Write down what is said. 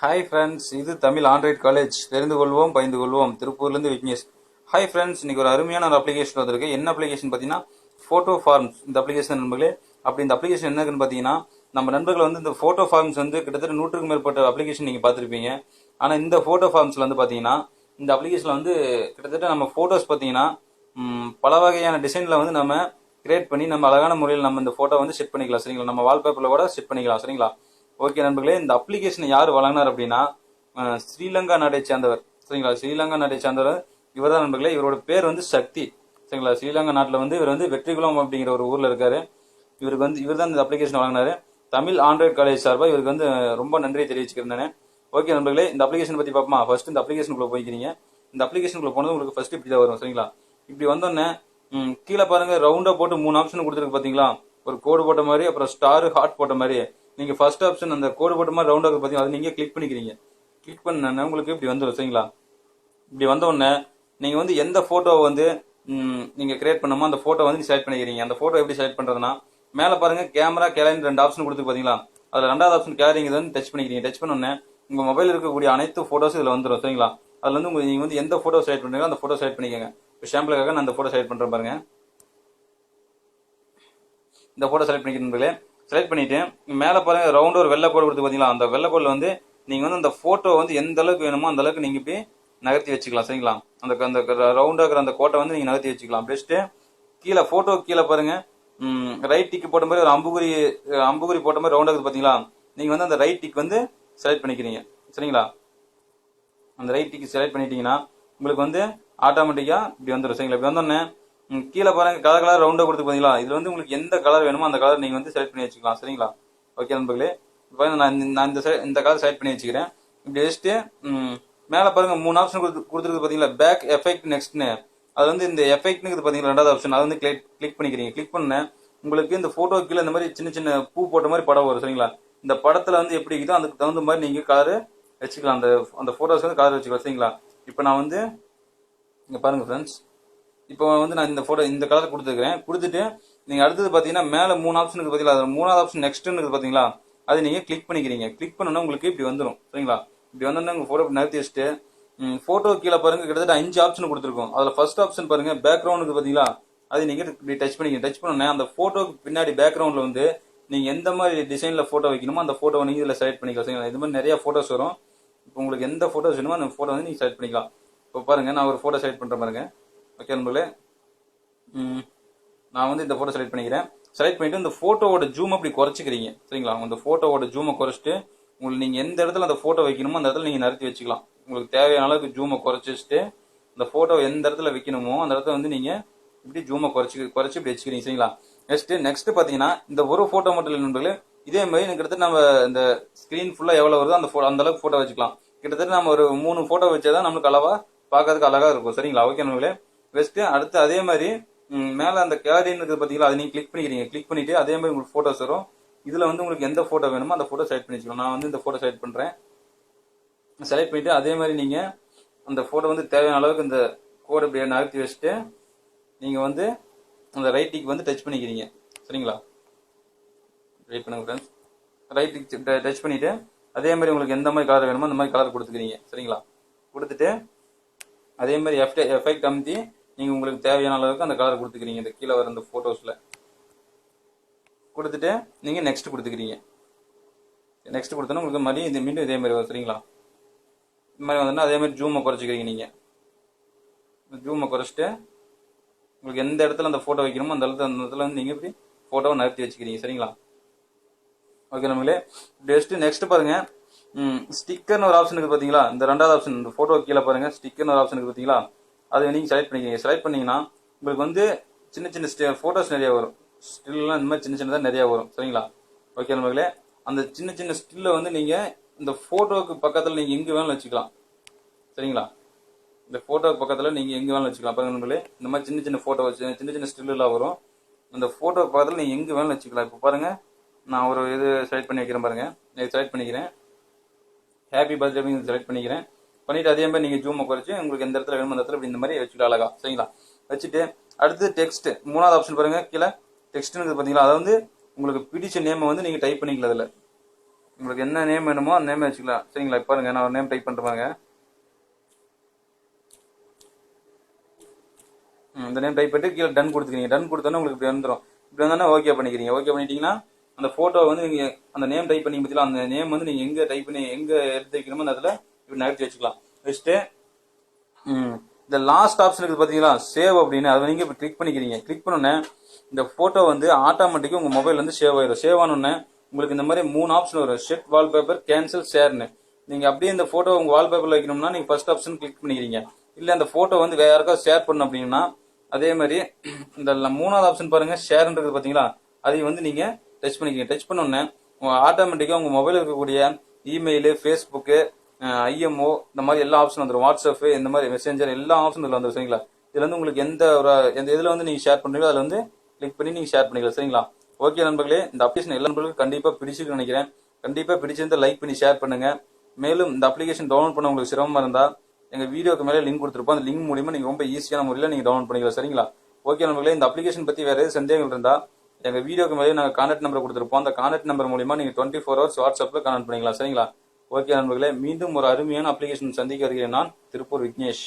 Hi friends இது Tamil Android college தெரிந்து கொள்வோம் பயந்து கொள்வோம். திருப்பூர்லேருந்து விக்னேஷ். ஹாய் ஃப்ரெண்ட்ஸ் இன்னைக்கு ஒரு அருமையான ஒரு அப்ளிகேஷன் வந்திருக்கு. என்ன அப்ளிகேஷன் பார்த்தீங்கன்னா ஃபோட்டோ ஃபார்ம்ஸ் இந்த அப்ளிகேஷன் நண்பர்களே. அப்படி இந்த அப்ளிகேஷன் என்னன்னு பார்த்தீங்கன்னா நம்ம நண்பர்கள் வந்து இந்த ஃபோட்டோ ஃபார்ம்ஸ் வந்து கிட்டத்தட்ட நூற்றுக்கும் மேற்பட்ட அப்ளிகேஷன் நீங்கள் பார்த்துருப்பீங்க. ஆனால் இந்த ஃபோட்டோ ஃபார்ம்ஸில் வந்து பார்த்தீங்கன்னா இந்த அப்ளிகேஷனில் வந்து கிட்டத்தட்ட நம்ம ஃபோட்டோஸ் பார்த்தீங்கன்னா பல வகையான டிசைனில் வந்து நம்ம கிரியேட் பண்ணி நம்ம அழகான முறையில் நம்ம இந்த ஃபோட்டோ வந்து செட் பண்ணிக்கலாம். சரிங்களா? நம்ம வால்பேப்பரில் கூட செட் பண்ணிக்கலாம். சரிங்களா? ஓகே நண்பர்களே இந்த அப்ளிகேஷனை யார் வழங்கினார் அப்படின்னா ஸ்ரீலங்கா நாட்டை சேர்ந்தவர். சரிங்களா? ஸ்ரீலங்கா நாட்டை சேர்ந்தவர் இவர் தான் நண்பர்களே. இவரோட பேர் வந்து சக்தி. சரிங்களா? ஸ்ரீலங்கா நாட்டில் வந்து இவர் வந்து வெற்றிகுளம் அப்படிங்கிற ஒரு ஊரில் இருக்காரு. இவருக்கு வந்து இவர் தான் இந்த அப்ளிகேஷன் வழங்கினாரு. தமிழ் ஆண்ட்ராய்ட் காலேஜ் சார்பாக இவருக்கு வந்து ரொம்ப நன்றியை தெரிவிச்சுக்கிறேன் ஓகே நண்பர்களே இந்த அப்ளிகேஷன் பற்றி பார்ப்போமா? ஃபர்ஸ்ட் இந்த அப்ளிகேஷனுக்குள்ளே போய்க்கிறீங்க. இந்த அப்ளிகேஷனுக்குள்ளே போனது உங்களுக்கு ஃபர்ஸ்ட் இப்படி தான் வரும் சரிங்களா? இப்படி வந்தோடனே கீழே பாருங்க ரவுண்டாக போட்டு மூணு ஆப்ஷன் கொடுத்துருக்கு பார்த்தீங்களா ஒரு கோடு போட்ட மாதிரி அப்புறம் ஸ்டார் ஹார்ட் போட்ட மாதிரி. நீங்க ஃபர்ஸ்ட் ஆப்ஷன் அந்த கோடு போட்ட மாதிரி ரவுண்டா பார்த்தீங்கன்னா அதை நீங்க கிளிக் பண்ணிக்கிறீங்க. கிளிக் பண்ண உங்களுக்கு இப்படி வந்துடும் சரிங்களா? இப்படி வந்த உடனே நீங்க வந்து எந்த போட்டோவை வந்து நீங்க கிரியேட் பண்ணுமோ அந்த போட்டோ வந்து செலக்ட் பண்ணிக்கிறீங்க. அந்த போட்டோ எப்படி செலக்ட் பண்றதுன்னா மேல பாருங்க கேமரா கேலரின் ரெண்டு ஆப்ஷன் கொடுத்து பாத்தீங்களா? அதுல ரெண்டாவது ஆப்ஷன் கேரிங் வந்து டச் பண்ணிக்கிறீங்க. டச் பண்ண உடனே உங்க மொபைல் இருக்கக்கூடிய அனைத்து போட்டோஸ் இதுல வந்துடும் சரிங்களா? அதுல வந்து உங்க நீங்க வந்து எந்த போட்டோ செலக்ட் பண்றீங்களோ அந்த போட்டோ செலக்ட் பண்ணிக்கோங்க. இப்போ சாம்பிளுக்காக நான் அந்த போட்டோ செலக்ட் பண்றேன் பாருங்க. இந்த போட்டோ செலக்ட் பண்ணிக்கிறேன் செலக்ட் பண்ணிவிட்டு மேலே பாருங்கள் ரவுண்டு ஒரு வெள்ளை கோடு கொடுத்து பார்த்தீங்களா அந்த வெள்ளை கோடில் வந்து நீங்கள் வந்து அந்த ஃபோட்டோ வந்து எந்த அளவுக்கு வேணுமோ அந்த அளவுக்கு நீங்கள் போய் நகர்த்தி வச்சுக்கலாம் சரிங்களா? அந்த அந்த ரவுண்டாக இருக்கிற அந்த கோட்டை வந்து நீங்கள் நகர்த்தி வச்சுக்கலாம். பெஸ்ட்டு கீழே ஃபோட்டோ கீழே பாருங்கள் ரைட் டிக்கு போட்ட மாதிரி ஒரு அம்புகுரி அம்புகுரி போட்ட மாதிரி ரவுண்டாக இருக்குது பார்த்தீங்களா நீங்கள் வந்து அந்த ரைட் டிக் வந்து செலக்ட் பண்ணிக்கிறீங்க சரிங்களா? அந்த ரைட் டிக்கு செலக்ட் பண்ணிட்டீங்கன்னா உங்களுக்கு வந்து ஆட்டோமேட்டிக்காக இப்படி வந்துடும் சரிங்களா? இப்படி வந்தோடனே கீழே பாருங்க கலர் கலர் ரவுண்டாக கொடுத்து பார்த்தீங்களா இதில் வந்து உங்களுக்கு எந்த கலர் வேணுமோ அந்த கலர் நீங்கள் வந்து செலக்ட் பண்ணி வச்சுக்கலாம் சரிங்களா? ஓகே நண்பர்களே. இப்போ நான் இந்த- நான் இந்த side- இந்த கலர் செலக்ட் பண்ணி வச்சுக்கிறேன். இப்படி வச்சுட்டு மேலே பாருங்க மூணு ஆப்ஷன் கொடுத்து கொடுத்துருக்கு பார்த்தீங்களா பேக் எஃபெக்ட் நெக்ஸ்ட்னு அது வந்து இந்த எஃபெக்ட்னு பார்த்தீங்களா ரெண்டாவது ஆப்ஷன் அது வந்து கிளிக் கிளிக் பண்ணிக்கிறீங்க. கிளிக் பண்ணேன் உங்களுக்கு இந்த ஃபோட்டோ கீழே இந்த மாதிரி சின்ன சின்ன பூ போட்ட மாதிரி படம் வரும் சரிங்களா? இந்த படத்தில் வந்து எப்படி இருக்குதோ அதுக்கு தகுந்த மாதிரி நீங்கள் கலரு வச்சுக்கலாம். அந்த அந்த ஃபோட்டோஸ் வந்து கலர் வச்சுக்கலாம் சரிங்களா? இப்போ நான் வந்து இங்கே பாருங்க ஃப்ரெண்ட்ஸ் இப்போ வந்து நான் இந்த ஃபோட்டோ இந்த கலர் கொடுத்துருக்கிறேன். கொடுத்துட்டு நீங்கள் அடுத்தது பார்த்தீங்கன்னா மேலே மூணு ஆப்ஷன் இருக்குது பார்த்தீங்களா அது மூணாவது ஆப்ஷன் நெக்ஸ்ட்னு இருக்குது பார்த்தீங்களா அது நீங்கள் கிளிக் பண்ணிக்கிறீங்க. கிளிக் பண்ணோன்னா உங்களுக்கு இப்படி வந்துடும் சரிங்களா? இப்படி வந்தோன்னா உங்கள் ஃபோட்டோ நிறுத்தி வச்சுட்டு ஃபோட்டோ கீழே பாருங்க. கிட்டத்தட்ட அஞ்சு ஆப்ஷன் கொடுத்துருக்கோம். அதில் ஃபர்ஸ்ட் ஆப்ஷன் பாருங்க பேக்ரவுண்டுக்கு பார்த்தீங்களா அது நீங்கள் இப்படி டச் பண்ணிக்க டச் பண்ணோன்னே அந்த ஃபோட்டோக்கு பின்னாடி பேக்ரவுண்டில் வந்து நீங்கள் எந்த மாதிரி டிசைனில் ஃபோட்டோ வைக்கணுமோ அந்த ஃபோட்டோ நீங்கள் இதில் செலக்ட் பண்ணிக்கலாம். சரிங்களா? இது மாதிரி நிறைய ஃபோட்டோஸ் வரும். இப்போ உங்களுக்கு எந்த ஃபோட்டோஸ் வேணுமோ அந்த ஃபோட்டோ வந்து நீங்கள் செலக்ட் பண்ணிக்கலாம். இப்போ பாருங்கள் நான் ஒரு ஃபோட்டோ செலக்ட் பண்ணுறேன் பாருங்கள் ஓகே நண்பர்களே நான் வந்து இந்த ஃபோட்டோ செலக்ட் பண்ணிக்கிறேன். செலக்ட் பண்ணிட்டு இந்த ஃபோட்டோவோட ஜூம் அப்படி குறைச்சிக்கிறீங்க. சரிங்களா? அந்த ஃபோட்டோவோட ஜூமை குறைச்சிட்டு உங்களுக்கு நீங்கள் எந்த இடத்துல அந்த ஃபோட்டோ வைக்கணுமோ அந்த இடத்துல நீங்கள் நிறுத்தி வச்சுக்கலாம். உங்களுக்கு தேவையான அளவுக்கு ஜூமை குறைச்சிட்டு அந்த இந்த ஃபோட்டோ எந்த இடத்துல வைக்கணுமோ அந்த இடத்துல வந்து நீங்கள் இப்படி ஜூமை குறைச்சி குறைச்சி இப்படி வச்சுக்கிறீங்க. சரிங்களா? நெக்ஸ்ட்டு நெக்ஸ்ட்டு பார்த்தீங்கன்னா இந்த ஒரு ஃபோட்டோ மட்டும் இல்லை நண்பர்களே. இதே மாதிரி எனக்கு கிட்டத்தட்ட நம்ம இந்த ஸ்க்ரீன் ஃபுல்லாக எவ்வளோ வருதோ அந்த ஃபோ அந்த அளவுக்கு ஃபோட்டோ வச்சுக்கலாம். கிட்டத்தட்ட நம்ம ஒரு மூணு ஃபோட்டோ வச்சாதான் நம்மளுக்கு அளவாக பார்க்கறதுக்கு அழகாக இருக்கும். சரிங்களா? ஓகே நண்பர்களே வச்சுட்டு அடுத்து அதே மாதிரி மேலே அந்த கேலரின்னு இருக்குது பார்த்தீங்களா அதை நீங்கள் கிளிக் பண்ணிக்கிறீங்க. கிளிக் பண்ணிட்டு அதே மாதிரி உங்களுக்கு ஃபோட்டோஸ் வரும். இதில் வந்து உங்களுக்கு எந்த ஃபோட்டோ வேணுமோ அந்த ஃபோட்டோ செலக்ட் பண்ணி நான் வந்து இந்த ஃபோட்டோ செலக்ட் பண்ணுறேன் செலக்ட் பண்ணிவிட்டு அதே மாதிரி நீங்கள் அந்த ஃபோட்டோ வந்து தேவையான அளவுக்கு இந்த கோடை இப்படியே நகர்த்தி வச்சுட்டு நீங்கள் வந்து அந்த ரைட்டிக்கு வந்து டச் பண்ணிக்கிறீங்க. சரிங்களா? வெயிட் பண்ணுங்க ஃப்ரெண்ட்ஸ் ரைட்டிக் டச் பண்ணிவிட்டு அதே மாதிரி உங்களுக்கு எந்த மாதிரி கலர் வேணுமோ அந்த மாதிரி கலர் கொடுத்துக்கிறீங்க. சரிங்களா? கொடுத்துட்டு அதே மாதிரி எஃப்ட் எஃபெக்ட் அமுத்தி நீங்கள் உங்களுக்கு தேவையான அளவுக்கு அந்த கலர் கொடுத்துக்கிறீங்க. இந்த கீழே வர அந்த ஃபோட்டோஸில் கொடுத்துட்டு நீங்கள் நெக்ஸ்ட் கொடுத்துக்கிறீங்க. நெக்ஸ்ட் கொடுத்தோன்னா உங்களுக்கு மறுபடியும் இது மீண்டும் இதே மாதிரி வரும் சரிங்களா? இந்த மாதிரி வந்தோன்னா அதே மாதிரி ஜூமை குறைச்சிக்கிறீங்க நீங்கள் ஜூமை குறைச்சிட்டு உங்களுக்கு எந்த இடத்துல அந்த ஃபோட்டோ வைக்கணுமோ அந்த இடத்துல அந்த இடத்துல வந்து நீங்கள் இப்படி ஃபோட்டோவை நகர்த்தி வச்சுக்கிறீங்க சரிங்களா? ஓகே நம்மளே. நெக்ஸ்ட் நெக்ஸ்ட் பாருங்கள் ஸ்டிக்கர்னு ஒரு ஆப்ஷன் இருக்குது பார்த்தீங்களா இந்த ரெண்டாவது ஆப்ஷன் இந்த ஃபோட்டோ கீழே பாருங்கள் ஸ்டிக்கர்னு ஒரு ஆப்ஷன் இருக்குது பார்த்தீங்களா அதை நீங்கள் செலக்ட் பண்ணிக்கிறீங்க. செலக்ட் பண்ணீங்கன்னா உங்களுக்கு வந்து சின்ன சின்ன ஃபோட்டோஸ் நிறைய வரும். ஸ்டில்லாம் இந்த மாதிரி சின்ன சின்னதாக நிறையா வரும். சரிங்களா? ஓகே நம்மளே அந்த சின்ன சின்ன ஸ்டில்லை வந்து நீங்கள் இந்த ஃபோட்டோவுக்கு பக்கத்தில் நீங்கள் எங்கே வேணாலும் வச்சுக்கலாம். சரிங்களா? இந்த ஃபோட்டோவுக்கு பக்கத்தில் நீங்கள் எங்கே வேணாலும் வச்சுக்கலாம். பாருங்க நம்மளே இந்த மாதிரி சின்ன சின்ன ஃபோட்டோ வச்சு சின்ன சின்ன ஸ்டில்லாம் வரும். அந்த ஃபோட்டோ பக்கத்தில் நீங்கள் எங்கே வேணாலும் வச்சுக்கலாம். இப்போ பாருங்கள் நான் ஒரு இது செலக்ட் பண்ணி வைக்கிறேன் பாருங்கள் இது செலக்ட் பண்ணிக்கிறேன். ஹாப்பி பர்த்டே அப்படின்னு செலக்ட் பண்ணிக்கிறேன். பண்ணிட்டு அதே மாதிரி நீங்கள் ஜூமை குறைச்சி உங்களுக்கு எந்த இடத்துல வேணுமோ அந்த இடத்துல இப்படி இந்த மாதிரி வச்சுக்கலாம் அழகா சரிங்களா? வச்சுட்டு அடுத்து டெக்ஸ்ட் மூணாவது ஆப்ஷன் பாருங்க கீழே டெக்ஸ்ட்டுங்கிறது பார்த்தீங்களா? அதை வந்து உங்களுக்கு பிடிச்ச நேமை வந்து நீங்கள் டைப் பண்ணிக்கலாம் அதில். உங்களுக்கு என்ன நேம் வேணுமோ அந்த நேம் வச்சுக்கலாம். சரிங்களா? இப்போ பாருங்க நான் ஒரு நேம் டைப் பண்ணுறேன் பாருங்க. இந்த நேம் டைப் பண்ணிட்டு கீழே டன் கொடுத்துக்கிறீங்க. டன் கொடுத்தோன்னே உங்களுக்கு இப்படி வந்துடும் இப்படி வந்தோன்னா ஓகே பண்ணிக்கிறீங்க. ஓகே பண்ணிட்டீங்கன்னா அந்த ஃபோட்டோ வந்து நீங்கள் அந்த நேம் டைப் பண்ணி பார்த்தீங்களா? அந்த நேம் வந்து நீங்கள் எங்கே டைப் பண்ணி எங்கே எடுத்து வைக்கணுமோ அந்த இடத்துல இப்படி நகர்த்தி வச்சுக்கலாம். வச்சுட்டு இந்த லாஸ்ட் ஆப்ஷன் இருக்குது பார்த்தீங்களா சேவ் அப்படின்னு அதை நீங்கள் இப்போ கிளிக் பண்ணிக்கிறீங்க. கிளிக் பண்ணோன்னே இந்த ஃபோட்டோ வந்து ஆட்டோமேட்டிக்காக உங்கள் மொபைல் வந்து சேவ் ஆயிடும் சேவ் ஆனோடனே உங்களுக்கு இந்த மாதிரி மூணு ஆப்ஷன் வரும். ஷெட் வால்பேப்பர் கேன்சல் ஷேர்னு நீங்கள் அப்படியே இந்த ஃபோட்டோ உங்கள் வால்பேப்பரில் வைக்கணும்னா நீங்கள் ஃபர்ஸ்ட் ஆப்ஷன் கிளிக் பண்ணிக்கிறீங்க. இல்லை அந்த ஃபோட்டோ வந்து வேற யாருக்காவது ஷேர் பண்ணணும் அப்படின்னா அதே மாதிரி இந்த மூணாவது ஆப்ஷன் பாருங்கள் ஷேர்ன்றது பார்த்தீங்களா அதையும் வந்து நீங்கள் டச் பண்ணிக்கிறீங்க. டச் பண்ணோன்னே ஆட்டோமேட்டிக்காக உங்கள் மொபைலில் இருக்கக்கூடிய இமெயிலு ஃபேஸ்புக்கு ஐஎம்ஓ இந்த மாதிரி எல்லா ஆப்ஷன் வந்துடும் வாட்ஸ்அப் இந்த மாதிரி மெசேஞ்சர் எல்லா ஆப்ஷன் இதில் வந்துடும் சரிங்களா? இதுல வந்து உங்களுக்கு எந்த ஒரு எந்த இதில் வந்து நீங்கள் ஷேர் பண்ணுறீங்களோ அதில் வந்து கிளிக் பண்ணி நீங்கள் ஷேர் பண்ணிக்கலாம் சரிங்களா? ஓகே நண்பர்களே இந்த அப்ளிகேஷன் எல்லா நண்பர்களுக்கும் கண்டிப்பாக பிடிச்சிருக்கு நினைக்கிறேன். கண்டிப்பாக பிடிச்சிருந்து லைக் பண்ணி ஷேர் பண்ணுங்க. மேலும் இந்த அப்ளிகேஷன் டவுன்லோட் பண்ண உங்களுக்கு சிரமமாக இருந்தால் எங்கள் வீடியோக்கு மேலே லிங்க் கொடுத்துருப்போம். அந்த லிங்க் மூலியமா நீங்கள் ரொம்ப ஈஸியான முறையில் நீங்கள் டவுன்லோட் பண்ணிக்கலாம் சரிங்களா? ஓகே நண்பர்களே இந்த அப்ளிகேஷன் பற்றி வேறு ஏதாவது சந்தேகங்கள் இருந்தால் எங்கள் வீடியோக்கு மேலே நாங்கள் கான்டாக்ட் நம்பர் கொடுத்துருப்போம். அந்த கான்டாக்ட் நம்பர் மூலியமா நீங்கள் டுவெண்ட்டி ஃபோர் ஹவர்ஸ் வாட்ஸ்அப்பில் கான்டாக்ட் பண்ணிக்கலாம் சரிங்களா? ஓகே நண்பர்களே மீண்டும் ஒரு அருமையான அப்ளிகேஷன் சந்திக்க வருகிறேன் நான் திருப்பூர் விக்னேஷ்.